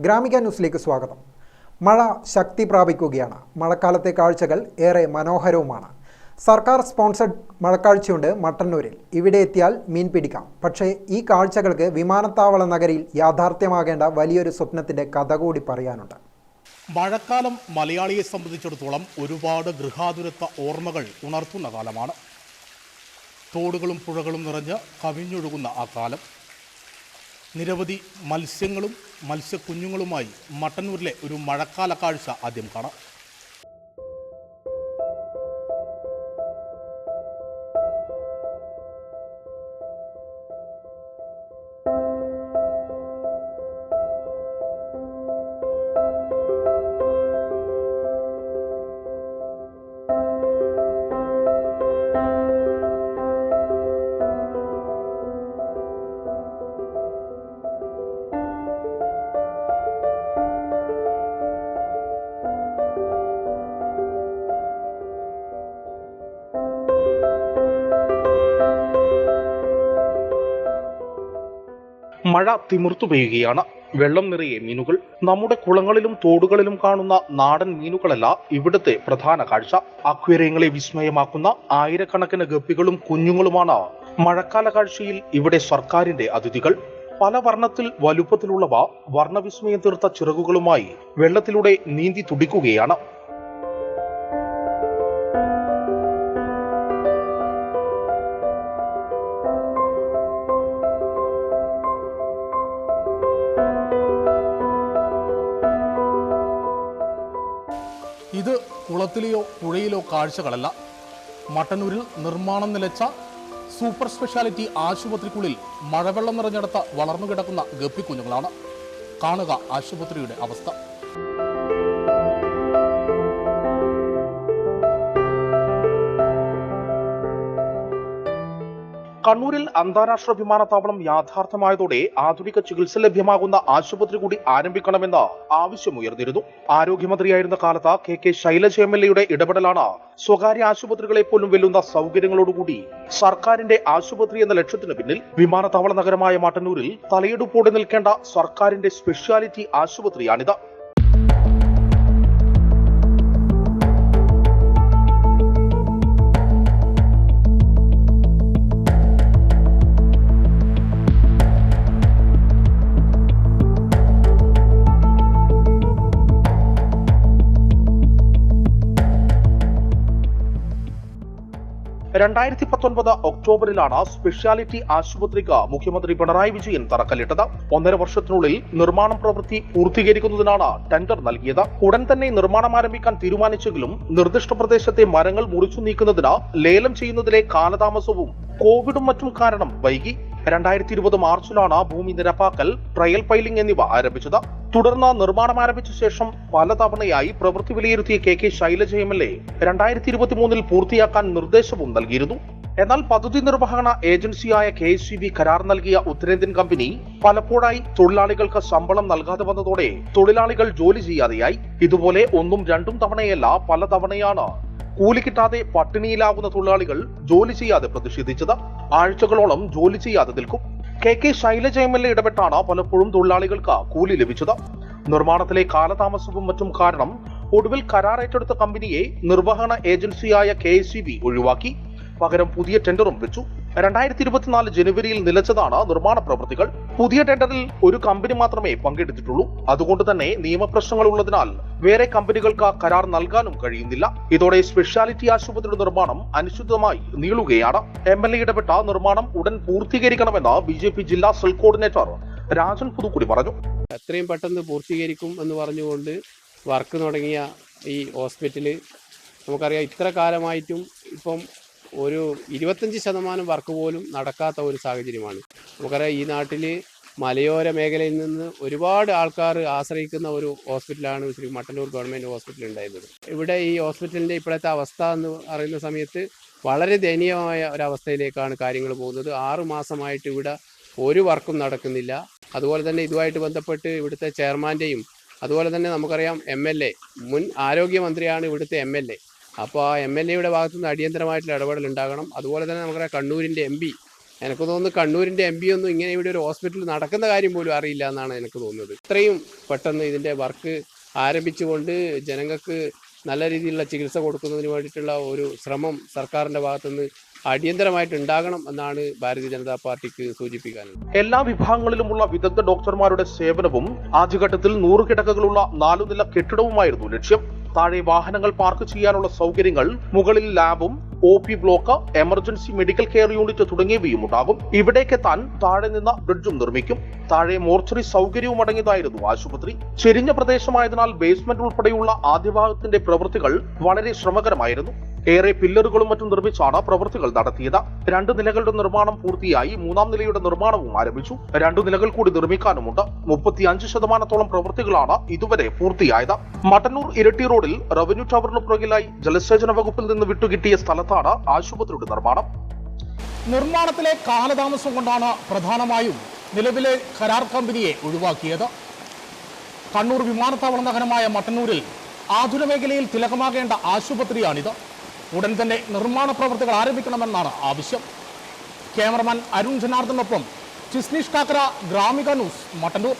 ഗ്രാമിക ന്യൂസിലേക്ക് സ്വാഗതം. മഴ ശക്തി പ്രാപിക്കുകയാണ്. മഴക്കാലത്തെ കാഴ്ചകൾ ഏറെ മനോഹരവുമാണ്. സർക്കാർ സ്പോൺസർഡ് മഴക്കാഴ്ചയുണ്ട് മട്ടന്നൂരിൽ. ഇവിടെ എത്തിയാൽ മീൻ പിടിക്കാം. പക്ഷേ ഈ കാഴ്ചകൾക്ക് വിമാനത്താവള നഗരിയിൽ യാഥാർത്ഥ്യമാകേണ്ട വലിയൊരു സ്വപ്നത്തിന്റെ കഥ കൂടി പറയാനുണ്ട്. മഴക്കാലം മലയാളിയെ സംബന്ധിച്ചിടത്തോളം ഒരുപാട് ഗൃഹാതുരത്വ ഓർമ്മകൾ ഉണർത്തുന്ന കാലമാണ്. തോടുകളും പുഴകളും നിറഞ്ഞ് കവിഞ്ഞൊഴുകുന്ന ആ കാലം. നിരവധി മത്സ്യങ്ങളും മത്സ്യക്കുഞ്ഞുങ്ങളുമായി മട്ടന്നൂരിലെ ഒരു മഴക്കാല കാഴ്ച ആദ്യം കാണാം. മഴ തിമിർത്തു പെയ്യുകയാണ്. വെള്ളം നിറയെ മീനുകൾ. നമ്മുടെ കുളങ്ങളിലും തോടുകളിലും കാണുന്ന നാടൻ മീനുകളല്ല ഇവിടുത്തെ പ്രധാന കാഴ്ച. അക്വേറിയങ്ങളെ വിസ്മയമാക്കുന്ന ആയിരക്കണക്കിന് ഗപ്പികളും കുഞ്ഞുങ്ങളുമാണ് മഴക്കാല കാഴ്ചയിൽ ഇവിടെ സർക്കാരിന്റെ അതിഥികൾ. പല വർണത്തിൽ വലുപ്പത്തിലുള്ളവ വർണവിസ്മയം തീർത്ത ചിറകുകളുമായി വെള്ളത്തിലൂടെ നീന്തി തുടിക്കുകയാണ്. കുളത്തിലെയോ പുഴയിലോ കാഴ്ചകളല്ല. മട്ടന്നൂരിൽ നിർമ്മാണം നിലച്ച സൂപ്പർ സ്പെഷ്യാലിറ്റി ആശുപത്രിക്കുള്ളിൽ മഴവെള്ളം നിറഞ്ഞെടുത്ത വളർന്നു കിടക്കുന്ന ഗപ്പിക്കുഞ്ഞുങ്ങളാണ് കാണുക ആശുപത്രിയുടെ അവസ്ഥ. കണ്ണൂരിൽ അന്താരാഷ്ട്ര വിമാനത്താവളം യാഥാർത്ഥ്യമായതോടെ ആധുനിക ചികിത്സ ലഭ്യമാകുന്ന ആശുപത്രി കൂടി ആരംഭിക്കണമെന്ന ആവശ്യമുയർന്നിരുന്നു. ആരോഗ്യമന്ത്രിയായിരുന്ന കാലത്ത് K K Shailaja M L എയുടെ ഇടപെടലാണ് സ്വകാര്യ ആശുപത്രികളെ പോലും വെല്ലുന്ന സൗകര്യങ്ങളോടുകൂടി സർക്കാരിന്റെ ആശുപത്രി എന്ന ലക്ഷ്യത്തിന് പിന്നിൽ വിമാനത്താവള നഗരമായ മട്ടന്നൂരിൽ തലയെടുപ്പോടെ നിൽക്കേണ്ട സർക്കാരിന്റെ സ്പെഷ്യാലിറ്റി ആശുപത്രിയാണിത്. രണ്ടായിരത്തി പത്തൊൻപത് ഒക്ടോബറിലാണ് സ്പെഷ്യാലിറ്റി ആശുപത്രിക്ക് മുഖ്യമന്ത്രി പിണറായി വിജയൻ തറക്കല്ലിട്ടത്. ഒന്നര വർഷത്തിനുള്ളിൽ നിർമ്മാണ പ്രവൃത്തി പൂർത്തീകരിക്കുന്നതിനാണ് ടെൻഡർ നൽകിയത്. ഉടൻ തന്നെ നിർമ്മാണം ആരംഭിക്കാൻ തീരുമാനിച്ചെങ്കിലും നിർദ്ദിഷ്ട പ്രദേശത്തെ മരങ്ങൾ മുറിച്ചു നീക്കുന്നതിന് ലേലം ചെയ്യുന്നതിലെ കാലതാമസവും കോവിഡും മറ്റും കാരണം വൈകി. രണ്ടായിരത്തി ഇരുപത് മാർച്ചിലാണ് ഭൂമി നിരപ്പാക്കൽ ട്രയൽ പൈലിംഗ് എന്നിവ ആരംഭിച്ചത്. തുടർന്ന് നിർമ്മാണം ആരംഭിച്ച ശേഷം പലതവണയായി പ്രവൃത്തി വിലയിരുത്തിയ K K Shailaja M L A രണ്ടായിരത്തി ഇരുപത്തി മൂന്നിൽ പൂർത്തിയാക്കാൻ നിർദ്ദേശവും നൽകിയിരുന്നു. എന്നാൽ പദ്ധതി നിർവഹണ ഏജൻസിയായ കെ എസ് ബി കരാർ നൽകിയ ഉത്തരേന്ത്യൻ കമ്പനി പലപ്പോഴായി തൊഴിലാളികൾക്ക് ശമ്പളം നൽകാതെ വന്നതോടെ തൊഴിലാളികൾ ജോലി ചെയ്യാതെയായി. ഇതുപോലെ ഒന്നും രണ്ടും തവണയല്ല പല തവണയാണ് കൂലി കിട്ടാതെ പട്ടിണിയിലാകുന്ന തൊഴിലാളികൾ ജോലി ചെയ്യാതെ പ്രതിഷേധിച്ചത്. ആഴ്ചകളോളം ജോലി ചെയ്യാതെ നിൽക്കും. K K Shailaja M L A ഇടപെട്ടാണ് പലപ്പോഴും തൊഴിലാളികൾക്ക് കൂലി ലഭിച്ചത്. നിർമ്മാണത്തിലെ കാലതാമസവും മറ്റും കാരണം ഒടുവിൽ കരാർ ഏറ്റെടുത്ത കമ്പനിയെ നിർവഹണ ഏജൻസിയായ കെ ഒഴിവാക്കി. പകരം പുതിയ ടെൻഡറും വെച്ചു. രണ്ടായിരത്തി ഇരുപത്തിനാല് ജനുവരിയിൽ നിലച്ചതാണ് നിർമ്മാണ പ്രവൃത്തികൾ. പുതിയ ടെൻഡറിൽ ഒരു കമ്പനി മാത്രമേ പങ്കെടുത്തിട്ടുള്ളൂ. അതുകൊണ്ട് തന്നെ നിയമപ്രശ്നങ്ങൾ ഉള്ളതിനാൽ വേറെ കമ്പനികൾക്ക് കരാർ നൽകാനും കഴിയുന്നില്ല. ഇതോടെ സ്പെഷ്യാലിറ്റി ആശുപത്രിയുടെ നിർമ്മാണം അനിശ്ചിതമായി നീളുകയാണ്. എം എൽ എ ഇടപെട്ട നിർമ്മാണം ഉടൻ പൂർത്തീകരിക്കണമെന്ന് ബി ജെ പി ജില്ലാ സെൽ കോർഡിനേറ്റർ രാജൻ പുതുക്കുടി പറഞ്ഞു. എത്രയും പെട്ടെന്ന് പൂർത്തീകരിക്കും എന്ന് പറഞ്ഞുകൊണ്ട് വർക്ക് തുടങ്ങിയ ഈ ഹോസ്പിറ്റൽ നമുക്കറിയാം ഇത്ര കാലമായിട്ടും ഇപ്പം ഒരു ഇരുപത്തഞ്ച് ശതമാനം വർക്ക് പോലും നടക്കാത്ത ഒരു സാഹചര്യമാണ്. നമുക്കറിയാം ഈ നാട്ടിൽ മലയോര മേഖലയിൽ നിന്ന് ഒരുപാട് ആൾക്കാർ ആശ്രയിക്കുന്ന ഒരു ഹോസ്പിറ്റലാണ് ശ്രീ മട്ടന്നൂർ ഗവൺമെന്റ് ഹോസ്പിറ്റൽ ഉണ്ടായിരുന്നത്. ഇവിടെ ഈ ഹോസ്പിറ്റലിന്റെ ഇപ്പോഴത്തെ അവസ്ഥ എന്ന് പറയുന്ന സമയത്ത് വളരെ ദയനീയമായ ഒരവസ്ഥയിലേക്കാണ് കാര്യങ്ങൾ പോകുന്നത്. ആറു മാസമായിട്ട് ഇവിടെ ഒരു വർക്കും നടക്കുന്നില്ല. അതുപോലെ തന്നെ ഇതുമായിട്ട് ബന്ധപ്പെട്ട് ഇവിടുത്തെ ചെയർമാന്റെയും അതുപോലെ തന്നെ നമുക്കറിയാം എം എൽ എ മുൻ ആരോഗ്യമന്ത്രിയാണ് ഇവിടുത്തെ എം എൽ എ. അപ്പോൾ ആ എം എൽ എയുടെ ഭാഗത്തു നിന്ന് അടിയന്തരമായിട്ടുള്ള ഇടപെടൽ ഉണ്ടാകണം. അതുപോലെ തന്നെ നമുക്കറിയാം കണ്ണൂരിന്റെ എം പി. എനിക്ക് തോന്നുന്നു കണ്ണൂരിന്റെ എം പി ഒന്നും ഇങ്ങനെ ഇവിടെ ഒരു ഹോസ്പിറ്റൽ നടക്കുന്ന കാര്യം പോലും അറിയില്ല എന്നാണ് എനിക്ക് തോന്നുന്നത്. ഇത്രയും പെട്ടെന്ന് ഇതിന്റെ വർക്ക് ആരംഭിച്ചുകൊണ്ട് ജനങ്ങൾക്ക് നല്ല രീതിയിലുള്ള ചികിത്സ കൊടുക്കുന്നതിന് വേണ്ടിയിട്ടുള്ള ഒരു ശ്രമം സർക്കാരിന്റെ ഭാഗത്തുനിന്ന് അടിയന്തരമായിട്ട് ഉണ്ടാകണം എന്നാണ് ഭാരതീയ ജനതാ പാർട്ടിക്ക് സൂചിപ്പിക്കാനുള്ളത് എല്ലാ വിഭാഗങ്ങളിലുമുള്ള വിദഗ്ധ ഡോക്ടർമാരുടെ സേവനവും ആദ്യഘട്ടത്തിൽ നൂറ് കിടക്കകളുള്ള നാലുനില കെട്ടിടവുമായിരുന്നു ലക്ഷ്യം. താഴെ വാഹനങ്ങൾ പാർക്ക് ചെയ്യാനുള്ള സൗകര്യങ്ങൾ മുകളിൽ ലാബും O P block emergency medical care unit തുടങ്ങിയവയും ഉണ്ടാകും. ഇവിടേക്കെത്താൻ താഴെ നിന്ന് ബ്രിഡ്ജും നിർമ്മിക്കും. താഴെ മോർച്ചറി സൗകര്യവും അടങ്ങിയതായിരുന്നു ആശുപത്രി. ചെരിഞ്ഞ പ്രദേശമായതിനാൽ ബേസ്മെന്റ് ഉൾപ്പെടെയുള്ള ആദ്യഭാഗത്തിന്റെ പ്രവൃത്തികൾ വളരെ ശ്രമകരമായിരുന്നു. ഏറെ പില്ലറുകളും മറ്റും നിർമ്മിച്ചാണ് പ്രവൃത്തികൾ നടത്തിയത്. രണ്ട് നിലകളുടെ നിർമ്മാണം പൂർത്തിയായി മൂന്നാം നിലയുടെ നിർമ്മാണവും ആരംഭിച്ചു. രണ്ടു നിലകൾ കൂടി നിർമ്മിക്കാനുമുണ്ട്. മുപ്പത്തി അഞ്ച് ശതമാനത്തോളം പ്രവൃത്തികളാണ് ഇതുവരെ പൂർത്തിയായത്. മട്ടന്നൂർ ഇരട്ടി റോഡിൽ റവന്യൂ ടവറിന് പുറകിലായി ജലസേചന വകുപ്പിൽ നിന്ന് വിട്ടുകിട്ടിയ സ്ഥലത്താണ് ആശുപത്രിയുടെ നിർമ്മാണം. നിർമ്മാണത്തിലെ കാലതാമസം കൊണ്ടാണ് പ്രധാനമായും നിലവിലെ കരാർ കമ്പനിയെ ഒഴിവാക്കിയത്. കണ്ണൂർ വിമാനത്താവള നഗരമായ മട്ടന്നൂരിൽ ആധുനിക മേഖലയിൽ തിലകമാകേണ്ട ആശുപത്രിയാണിത്. ഉടൻ തന്നെ നിർമ്മാണ പ്രവൃത്തികൾ ആരംഭിക്കണമെന്നാണ് ആവശ്യം. ക്യാമറമാൻ അരുൺ ജനാർദ്ദനൊപ്പം ചിസ്നിഷ് കാക്കര ഗ്രാമിക ന്യൂസ് മട്ടന്നൂർ.